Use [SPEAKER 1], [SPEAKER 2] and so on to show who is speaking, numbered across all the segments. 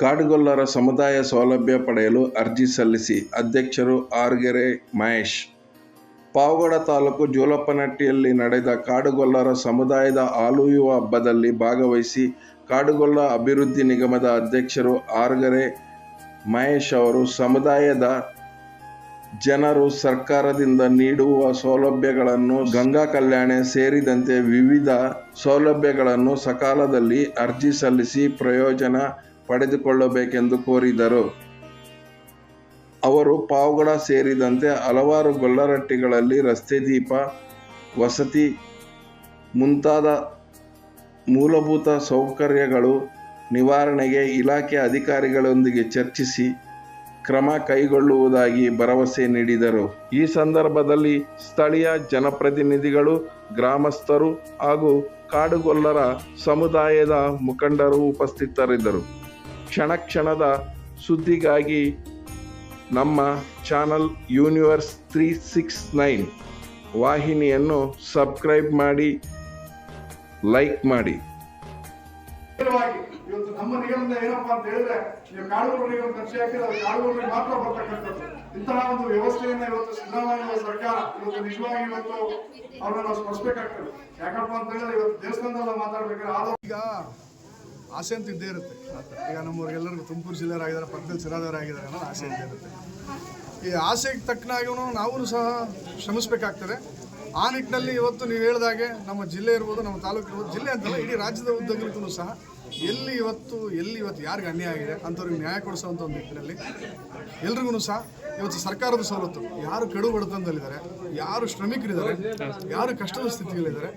[SPEAKER 1] ಕಾಡುಗೊಲ್ಲರ ಸಮುದಾಯ ಸೌಲಭ್ಯ ಪಡೆಯಲು ಅರ್ಜಿ ಸಲ್ಲಿಸಿ. ಅಧ್ಯಕ್ಷರು ಆರ್ಗೆರೆ ಮಹೇಶ್. ಪಾವಗಡ ತಾಲೂಕು ಜೋಲಪ್ಪನಟ್ಟಿಯಲ್ಲಿ ನಡೆದ ಕಾಡುಗೊಲ್ಲರ ಸಮುದಾಯದ ಆಲೂಯುವ ಹಬ್ಬದಲ್ಲಿ ಭಾಗವಹಿಸಿ ಕಾಡುಗೊಲ್ಲ ಅಭಿವೃದ್ಧಿ ನಿಗಮದ ಅಧ್ಯಕ್ಷರು ಆರ್ಗರೆ ಮಹೇಶ್ ಅವರು ಸಮುದಾಯದ ಜನರು ಸರ್ಕಾರದಿಂದ ನೀಡುವ ಸೌಲಭ್ಯಗಳನ್ನು ಗಂಗಾ ಕಲ್ಯಾಣ ಸೇರಿದಂತೆ ವಿವಿಧ ಸೌಲಭ್ಯಗಳನ್ನು ಸಕಾಲದಲ್ಲಿ ಅರ್ಜಿ ಸಲ್ಲಿಸಿ ಪ್ರಯೋಜನ ಪಡೆದುಕೊಳ್ಳಬೇಕೆಂದು ಕೋರಿದರು. ಅವರು ಪಾವಗಡ ಸೇರಿದಂತೆ ಹಲವಾರು ಗೊಲ್ಲರಟ್ಟಿಗಳಲ್ಲಿ ರಸ್ತೆ ದೀಪ, ವಸತಿ, ಮುಂತಾದ ಮೂಲಭೂತ ಸೌಕರ್ಯಗಳು ನಿವಾರಣೆಗೆ ಇಲಾಖೆ ಅಧಿಕಾರಿಗಳೊಂದಿಗೆ ಚರ್ಚಿಸಿ ಕ್ರಮ ಕೈಗೊಳ್ಳುವುದಾಗಿ ಭರವಸೆ ನೀಡಿದರು. ಈ ಸಂದರ್ಭದಲ್ಲಿ ಸ್ಥಳೀಯ ಜನಪ್ರತಿನಿಧಿಗಳು, ಗ್ರಾಮಸ್ಥರು ಹಾಗೂ ಕಾಡುಗೊಲ್ಲರ ಸಮುದಾಯದ ಮುಖಂಡರು ಉಪಸ್ಥಿತರಿದ್ದರು. ಕ್ಷಣ ಕ್ಷಣದ ಸುದ್ದಿಗಾಗಿ ನಮ್ಮ channel universe three six nine ವಾಹಿನಿಯನ್ನು subscribe ಮಾಡಿ ಲೈಕ್ ಮಾಡಿ.
[SPEAKER 2] ಇವತ್ತು ನಮ್ಮ ನಿಗಮದ ಏನಪ್ಪಾ ಅಂತ ಹೇಳಿದ್ರೆ ನೀವು ಕಾಡುಗೋಡು ನಿಗಮ ಖರ್ಚು ಹಾಕಿದ್ರೆ ಅದು ಕಾಡುಗೋಡಿಗೆ ಮಾತ್ರ ಬರ್ತಕ್ಕಂಥದ್ದು. ಇಂತಹ ಒಂದು ವ್ಯವಸ್ಥೆಯನ್ನ ಇವತ್ತು ಸಿದ್ದರಾಮಯ್ಯ ಸರ್ಕಾರ ಇವತ್ತು ನಿಜವಾಗಿ ಇವತ್ತು ಅವ್ರನ್ನ ನಾವು ಸ್ಮರಿಸಬೇಕಾಗ್ತದೆ ಯಾಕಪ್ಪ ಅಂತ ಹೇಳಿದ್ರೆ ಇವತ್ತು ದೇವಸ್ಥಾನದಲ್ಲ ಮಾತಾಡ್ಬೇಕಾದ್ರೆ ಆದೋ ಈಗ ಆಸೆ ಅಂತ ಇದ್ದೇ ಇರುತ್ತೆ. ಈಗ ನಮ್ಮವ್ರಿಗೆಲ್ಲರಿಗೂ ತುಮಕೂರು ಜಿಲ್ಲೆಯವರಾಗಿದ್ದಾರೆ ಪಕ್ಕದಲ್ಲಿ ಸಿರಾದವರಾಗಿದ್ದಾರೆ ಅನ್ನೋ ಆಸೆ ಇದ್ದೇ ಇರುತ್ತೆ. ಈ ಆಸೆಗೆ ತಕ್ಕನಾಗೂ ನಾವು ಸಹ ಶ್ರಮಿಸಬೇಕಾಗ್ತದೆ. ಆ ನಿಟ್ಟಿನಲ್ಲಿ ಇವತ್ತು ನೀವು ಹೇಳಿದಾಗೆ ನಮ್ಮ ಜಿಲ್ಲೆ ಇರ್ಬೋದು, ನಮ್ಮ ತಾಲೂಕು ಇರ್ಬೋದು, ಜಿಲ್ಲೆ ಅಂತಲ್ಲ, ಇಡೀ ರಾಜ್ಯದ ಉದ್ದಗಲಕ್ಕೂ ಸಹ ಎಲ್ಲಿ ಇವತ್ತು ಎಲ್ಲಿ ಇವತ್ತು ಯಾರಿಗೆ ಅನ್ಯಾಯ ಆಗಿದೆ ಅಂಥವ್ರಿಗೆ ನ್ಯಾಯ ಕೊಡಿಸುವಂಥ ಒಂದು ನಿಟ್ಟಿನಲ್ಲಿ ಎಲ್ರಿಗೂ ಸಹ ಇವತ್ತು ಸರ್ಕಾರದ ಸವಲತ್ತು. ಯಾರು ಕಡು ಬಡತನದಲ್ಲಿದ್ದಾರೆ, ಯಾರು ಶ್ರಮಿಕರಿದ್ದಾರೆ, ಯಾರು ಕಷ್ಟದ ಸ್ಥಿತಿಗಳಿದ್ದಾರೆ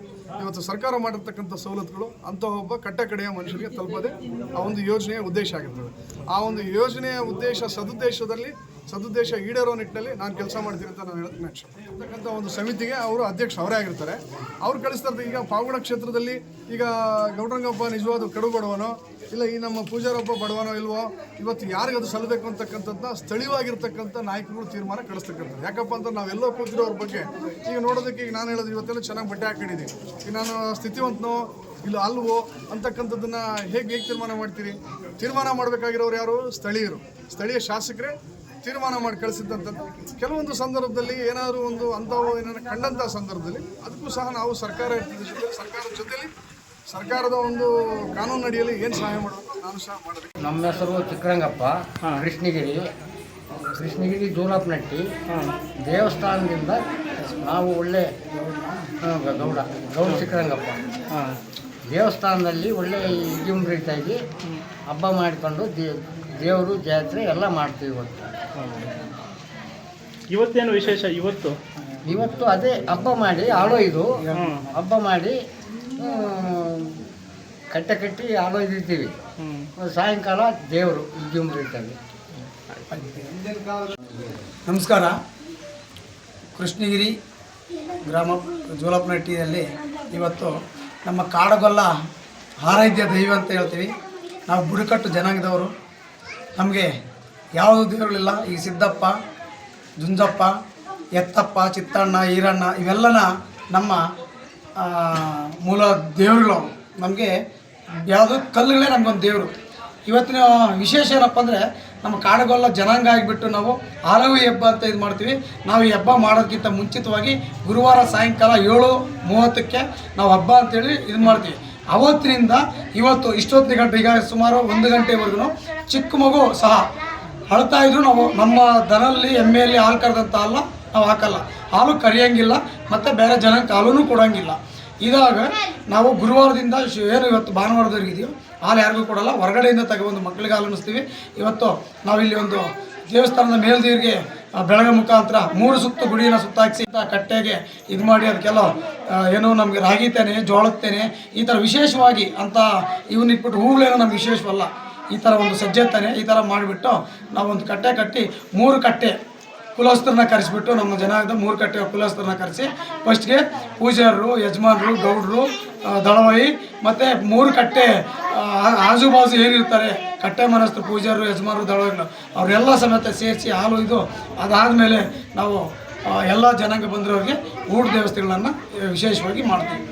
[SPEAKER 2] ಇವತ್ತು ಸರ್ಕಾರ ಮಾಡಿರ್ತಕ್ಕಂಥ ಸವಲತ್ತುಗಳು ಅಂಥ ಒಬ್ಬ ಕಟ್ಟ ಕಡೆಯ ಮನುಷ್ಯರಿಗೆ ತಲುಪದೆ ಆ ಒಂದು ಯೋಜನೆಯ ಉದ್ದೇಶ ಆಗಿರ್ತದೆ. ಆ ಒಂದು ಯೋಜನೆಯ ಉದ್ದೇಶ, ಸದುದ್ದೇಶದಲ್ಲಿ ಸದುದ್ದೇಶ ಈಡೇರೋ ನಿಟ್ಟಿನಲ್ಲಿ ನಾನು ಕೆಲಸ ಮಾಡ್ತೀನಿ ಅಂತ ನಾನು ಹೇಳೋದಕ್ಕೆ ನೆಕ್ಸ್ಟ್ ಅಂತಕ್ಕಂಥ ಒಂದು ಸಮಿತಿಗೆ ಅವರು ಅಧ್ಯಕ್ಷ ಅವರೇ ಆಗಿರ್ತಾರೆ. ಅವ್ರು ಕಳಿಸ್ತಾರೆ ಈಗ ಪಾವಗಡ ಕ್ಷೇತ್ರದಲ್ಲಿ ಈಗ ಗೌಡರಂಗಪ್ಪ ನಿಜವಾದ ಕಡು ಬಡವನೋ ಇಲ್ಲ ಈ ನಮ್ಮ ಪೂಜಾರಪ್ಪ ಬಡವನೋ ಇಲ್ವೋ, ಇವತ್ತು ಯಾರಿಗದು ಸಲ್ಲಬೇಕು ಅಂತಕ್ಕಂಥದ್ದನ್ನ ಸ್ಥಳೀಯವಾಗಿರ್ತಕ್ಕಂಥ ನಾಯಕರು ತೀರ್ಮಾನ ಕಳಿಸ್ತಕ್ಕಂಥದ್ದು. ಯಾಕಪ್ಪ ಅಂತ ನಾವೆಲ್ಲೋ ಅವ್ರ ಬಗ್ಗೆ. ಈಗ ನೋಡೋದಕ್ಕೆ ಈಗ ನಾನು ಹೇಳೋದು ಇವತ್ತೆಲ್ಲ ಚೆನ್ನಾಗಿ ಬಟ್ಟೆ ಹಾಕೊಂಡಿದ್ದೀನಿ. ಈಗ ನಾನು ಸ್ಥಿತಿವಂತನೋ, ಇಲ್ಲ ಅಲ್ವೋ ಅಂತಕ್ಕಂಥದ್ದನ್ನ ಹೇಗೆ ಹೇಗೆ ತೀರ್ಮಾನ ಮಾಡ್ತೀರಿ? ತೀರ್ಮಾನ ಮಾಡಬೇಕಾಗಿರೋರು ಯಾರು? ಸ್ಥಳೀಯರು. ಸ್ಥಳೀಯ ಶಾಸಕರೇ ತೀರ್ಮಾನ ಮಾಡಿ ಕಳಿಸಿದ್ದಂಥದ್ದು ಕೆಲವೊಂದು ಸಂದರ್ಭದಲ್ಲಿ ಏನಾದರೂ ಒಂದು ಅಂಥವು ಏನಾದ್ರು ಕಂಡಂಥ ಸಂದರ್ಭದಲ್ಲಿ ಅದಕ್ಕೂ ಸಹ ನಾವು ಸರ್ಕಾರ ಸರ್ಕಾರದ ಜೊತೆಯಲ್ಲಿ ಸರ್ಕಾರದ ಒಂದು ಕಾನೂನು ಅಡಿಯಲ್ಲಿ ಏನು ಸಹಾಯ ಮಾಡಬೇಕು ನಾನು ಸಹ ಮಾಡಬೇಕು.
[SPEAKER 3] ನಮ್ಮ ಹೆಸರು ಚಿಕ್ಕರಂಗಪ್ಪ ಕೃಷ್ಣಗಿರಿ. ಕೃಷ್ಣಗಿರಿ ಜೋಲಪ್ನಟ್ಟಿ ದೇವಸ್ಥಾನದಿಂದ ನಾವು ಒಳ್ಳೆ ಗೌಡ ಗೌಡ ಚಿಕ್ಕರಂಗಪ್ಪ. ದೇವಸ್ಥಾನದಲ್ಲಿ ಒಳ್ಳೆ ಜೀವನ ರೀತಿಯಾಗಿ ಹಬ್ಬ ಮಾಡಿಕೊಂಡು ದೇ- ದೇವರು ಜಾತ್ರೆ ಎಲ್ಲ ಮಾಡ್ತೀವಿ ಇವತ್ತು.
[SPEAKER 4] ಇವತ್ತೇನು ವಿಶೇಷ? ಇವತ್ತು?
[SPEAKER 3] ಇವತ್ತು ಅದೇ ಹಬ್ಬ ಮಾಡಿ ಆಳೊಯ್ದು ಹಬ್ಬ ಮಾಡಿ ಕಟ್ಟೆ ಕಟ್ಟಿ ಆಳೊಯ್ದಿರ್ತೀವಿ ಸಾಯಂಕಾಲ ದೇವರು ರೀತಿಯಾಗಿ
[SPEAKER 5] ನಮಸ್ಕಾರ. ಕೃಷ್ಣಗಿರಿ ಗ್ರಾಮ ಜೋಲಪ್ಪನಹಟ್ಟಿಯಲ್ಲಿ ಇವತ್ತು ನಮ್ಮ ಕಾಡಗೊಲ್ಲ ಆರಾಧ್ಯ ದೈವ ಅಂತ ಹೇಳ್ತೀವಿ. ನಾವು ಬುಡಕಟ್ಟು ಜನಾಂಗದವರು. ನಮಗೆ ಯಾವುದು ದೇವರುಗಳಿಲ್ಲ ಈ ಸಿದ್ದಪ್ಪ, ಜುಂಜಪ್ಪ, ಎತ್ತಪ್ಪ, ಚಿತ್ತಣ್ಣ, ಈರಣ್ಣ, ಇವೆಲ್ಲನ ನಮ್ಮ ಮೂಲ ದೇವರುಗಳು ನಮಗೆ ಯಾವುದು ಕಲ್ಲುಗಳೇ ನಮಗೊಂದು ದೇವರು. ಇವತ್ತಿನ ವಿಶೇಷ ಏನಪ್ಪ ಅಂದರೆ, ನಮ್ಮ ಕಾಡುಗೊಲ್ಲ ಜನಾಂಗ ಆಗಿಬಿಟ್ಟು ನಾವು ಹಲವು ಹಬ್ಬ ಅಂತ ಇದು ಮಾಡ್ತೀವಿ. ನಾವು ಈ ಹಬ್ಬ ಮಾಡೋದಕ್ಕಿಂತ ಮುಂಚಿತವಾಗಿ ಗುರುವಾರ ಸಾಯಂಕಾಲ ಏಳು ಮೂವತ್ತಕ್ಕೆ ನಾವು ಹಬ್ಬ ಅಂತೇಳಿ ಇದು ಮಾಡ್ತೀವಿ. ಅವತ್ತಿನಿಂದ ಇವತ್ತು ಇಷ್ಟೊತ್ತಿನ ಗಂಟೆ, ಈಗ ಸುಮಾರು ಒಂದು ಗಂಟೆವರೆಗೂ ಚಿಕ್ಕ ಮಗು ಸಹ ಅಳ್ತಾ ಇದ್ರು. ನಾವು ನಮ್ಮ ದನಲ್ಲಿ ಎಮ್ಮೆಯಲ್ಲಿ ಹಾಲು ಕರೆದಂಥ ಅಲ್ಲ ನಾವು ಹಾಕಲ್ಲ. ಹಾಲು ಕರಿಯಂಗಿಲ್ಲ, ಮತ್ತು ಬೇರೆ ಜನಕ್ಕೆ ಹಾಲೂ ಕೊಡೋಂಗಿಲ್ಲ. ಇದಾಗ ನಾವು ಗುರುವಾರದಿಂದ ಏನು ಇವತ್ತು ಭಾನುವಾರದವರೆಗೆ ಇದೆಯೋ ಹಾಲು ಯಾರಿಗೂ ಕೊಡಲ್ಲ. ಹೊರಗಡೆಯಿಂದ ತಗೊಂಡು ಮಕ್ಕಳಿಗೆ ಹಾಲು ಇವತ್ತು ನಾವಿಲ್ಲಿ ಒಂದು ದೇವಸ್ಥಾನದ ಮೇಲ್ದೇವ್ರಿಗೆ ಬೆಳಗ್ಗೆ ಮುಖಾಂತರ ಮೂರು ಸುತ್ತು ಗುಡಿನ ಸುತ್ತಾಕಿಸಿ ಕಟ್ಟೆಗೆ ಇದು ಮಾಡಿ ಅದಕ್ಕೆಲ್ಲ ಏನು ನಮಗೆ ರಾಗಿ ತೇನೆ, ಜೋಳದ ತೇನೆ, ಈ ಥರ ವಿಶೇಷವಾಗಿ ಅಂತ ಇವನ್ನ ಇಟ್ಬಿಟ್ಟು ಹೂಗಳೇನೋ ನಮ್ಗೆ ವಿಶೇಷವಲ್ಲ. ಈ ಥರ ಒಂದು ಸಜ್ಜೆ ತಾನೆ ಈ ಥರ ಮಾಡಿಬಿಟ್ಟು ನಾವೊಂದು ಕಟ್ಟೆ ಕಟ್ಟಿ ಮೂರು ಕಟ್ಟೆ ಕುಲಸ್ಥರನ್ನ ಕರೆಸಿಬಿಟ್ಟು ನಮ್ಮ ಜನಾಂಗದ ಮೂರು ಕಟ್ಟೆ ಕುಲಸ್ಥರನ್ನ ಕರೆಸಿ ಫಸ್ಟ್ಗೆ ಪೂಜಾರರು, ಯಜಮಾನರು, ಗೌಡರು ದಳವಾಯಿ, ಮತ್ತು ಮೂರು ಕಟ್ಟೆ ಆ, ಆಜು ಬಾಜು ಏನಿರ್ತಾರೆ ಕಟ್ಟೆ ಮನಸ್ಥರು ಪೂಜಾರು ಯಜಮಾನರು ದಳವಾಗಲು ಅವರೆಲ್ಲ ಸಮೇತ ಸೇರಿಸಿ ಹಾಲು ಇದು ಅದಾದಮೇಲೆ ನಾವು ಎಲ್ಲ ಜನಾಂಗ ಬಂದಿರೋರಿಗೆ ಊಟ ದೇವಸ್ಥೆಗಳನ್ನು ವಿಶೇಷವಾಗಿ ಮಾಡ್ತೀವಿ.